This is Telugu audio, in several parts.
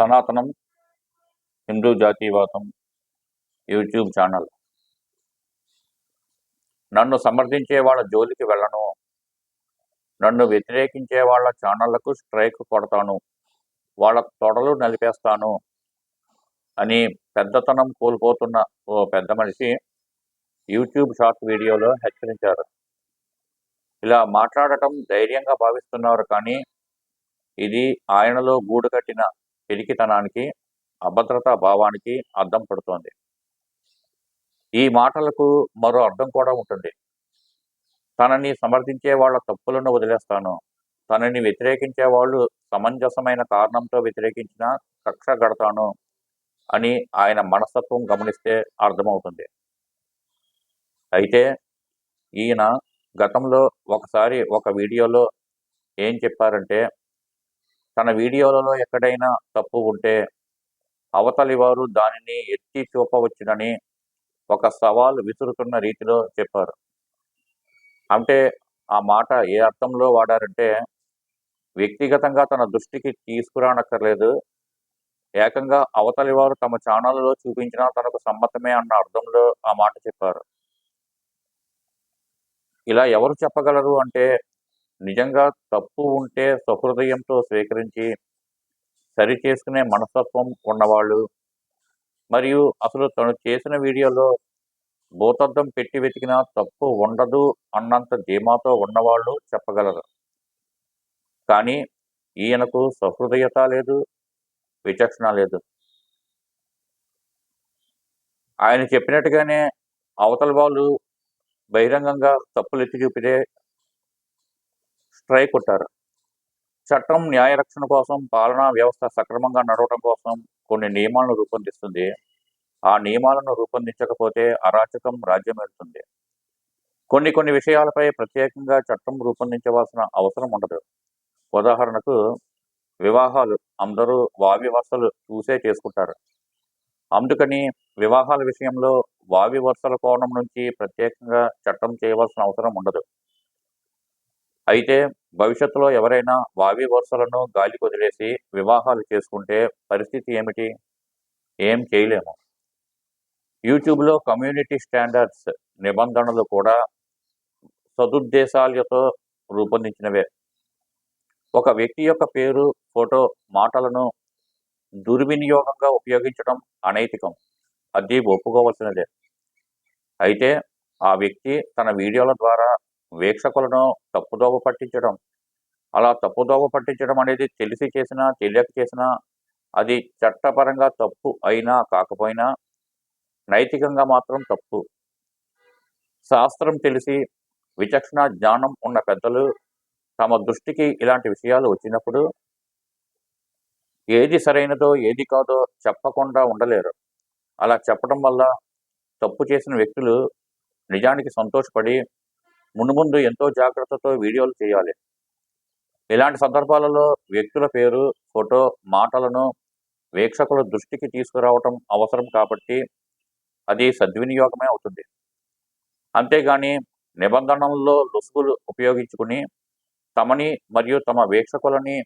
సనాతనం హిందూ జాతీయవాదం యూట్యూబ్ ఛానల్. నన్ను సమర్థించే వాళ్ళ జోలికి వెళ్ళను. నన్ను వ్యతిరేకించే వాళ్ళ ఛానళ్ళకు స్ట్రైక్ కొడతాను. వాళ్ళ తొడలు నలిపేస్తాను అని పెద్దతనం కోల్పోతున్న ఓ పెద్ద మనిషి యూట్యూబ్ షార్ట్ వీడియోలో హెచ్చరించారు. ఇలా మాట్లాడటం ధైర్యంగా భావిస్తున్నారు కానీ ఇది ఆయనలో గూడు కట్టిన పిరికితనానికి అభద్రతా భావానికి అర్థం పడుతోంది. ఈ మాటలకు మరో అర్థం కూడా ఉంటుంది. తనని సమర్థించే వాళ్ళ తప్పులను వదిలేస్తాను. తనని వ్యతిరేకించే వాళ్ళు సమంజసమైన కారణంతో వ్యతిరేకించిన కక్ష గడతాను అని ఆయన మనస్తత్వం గమనిస్తే అర్థమవుతుంది. అయితే ఈయన గతంలో ఒకసారి ఒక వీడియోలో ఏం చెప్పారంటే తన వీడియోలలో ఎక్కడైనా తప్పు ఉంటే అవతలి వారు దానిని ఎత్తి చూపవచ్చునని ఒక సవాల్ విసురుతున్న రీతిలో చెప్పారు. అంటే ఆ మాట ఏ అర్థంలో వాడారంటే వ్యక్తిగతంగా తన దృష్టికి తీసుకురానక్కర్లేదు. ఏకంగా అవతలి వారు తమ ఛానల్లో చూపించినా తనకు సమ్మతమే అన్న అర్థంలో ఆ మాట చెప్పారు. ఇలా ఎవరు చెప్పగలరు అంటే నిజంగా తప్పు ఉంటే సహృదయంతో స్వీకరించి సరి చేసుకునే మనస్తత్వం ఉన్నవాళ్ళు. మరియు అసలు తను చేసిన వీడియోలో భూతద్దం పెట్టి వెతికినా తప్పు ఉండదు అన్నంత ధీమాతో ఉన్నవాళ్ళు చెప్పగలరు. కానీ ఈయనకు సహృదయత లేదు విచక్షణ లేదు. ఆయన చెప్పినట్టుగానే అవతల వాళ్ళు బహిరంగంగా తప్పులు ఎత్తి చూపితే స్ట్రైక్ కొట్టారు. చట్టం న్యాయ రక్షణ కోసం పాలనా వ్యవస్థ సక్రమంగా నడవడం కోసం కొన్ని నియమాలను రూపొందిస్తుంది. ఆ నియమాలను రూపొందించకపోతే అరాచకం రాజ్యం కొన్ని కొన్ని విషయాలపై ప్రత్యేకంగా చట్టం రూపొందించవలసిన అవసరం ఉండదు. ఉదాహరణకు వివాహాలు అందరూ వావివర్సలు చూసే చేసుకుంటారు. అందుకని వివాహాల విషయంలో వావి వరుసల కోణం నుంచి ప్రత్యేకంగా చట్టం చేయవలసిన అవసరం ఉండదు. అయితే భవిష్యత్తులో ఎవరైనా వావి వరుసలను గాలి వదిలేసి వివాహాలు చేసుకుంటే పరిస్థితి ఏమిటి? ఏం చేయలేము. యూట్యూబ్లో కమ్యూనిటీ స్టాండర్డ్స్ నిబంధనలు కూడా సదుద్దేశాలతో రూపొందించినవే. ఒక వ్యక్తి యొక్క పేరు ఫోటో మాటలను దుర్వినియోగంగా ఉపయోగించడం అనైతికం. అది ఒప్పుకోవాల్సినదే. అయితే ఆ వ్యక్తి తన వీడియోల ద్వారా వీక్షకులను తప్పుదోవ పట్టించడం. అలా తప్పుదోవ పట్టించడం అనేది తెలిసి చేసినా తెలియక చేసినా అది చట్టపరంగా తప్పు అయినా కాకపోయినా నైతికంగా మాత్రం తప్పు. శాస్త్రం తెలిసి విచక్షణ జ్ఞానం ఉన్న పెద్దలు తమ దృష్టికి ఇలాంటి విషయాలు వచ్చినప్పుడు ఏది సరైనదో ఏది కాదో చెప్పకుండా ఉండలేరు. అలా చెప్పడం వల్ల తప్పు చేసిన వ్యక్తులు నిజానికి సంతోషపడి ముందు ముందు ఎంతో జాగ్రత్తతో వీడియోలు చేయాలి. ఇలాంటి సందర్భాలలో వ్యక్తుల పేరు ఫోటో మాటలను వీక్షకుల దృష్టికి తీసుకురావటం అవసరం కాబట్టి అది సద్వినియోగమే అవుతుంది. అంతేగాని నిబంధనల్లో లొసుగులు ఉపయోగించుకుని తమని మరియు తమ వీక్షకులని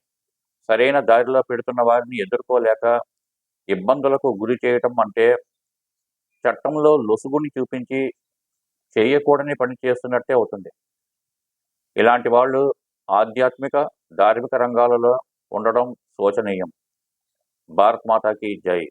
సరైన దారిలో పెడుతున్న వారిని ఎదుర్కోలేక ఇబ్బందులకు గురి చేయటం అంటే చట్టంలో లొసుగుని చూపించి చేయకూడని పని చేస్తున్నట్టే అవుతుంది. ఇలాంటి వాళ్ళు ఆధ్యాత్మిక ధార్మిక రంగాలలో ఉండడం శోచనీయం. భారత్ మాతాకి జై.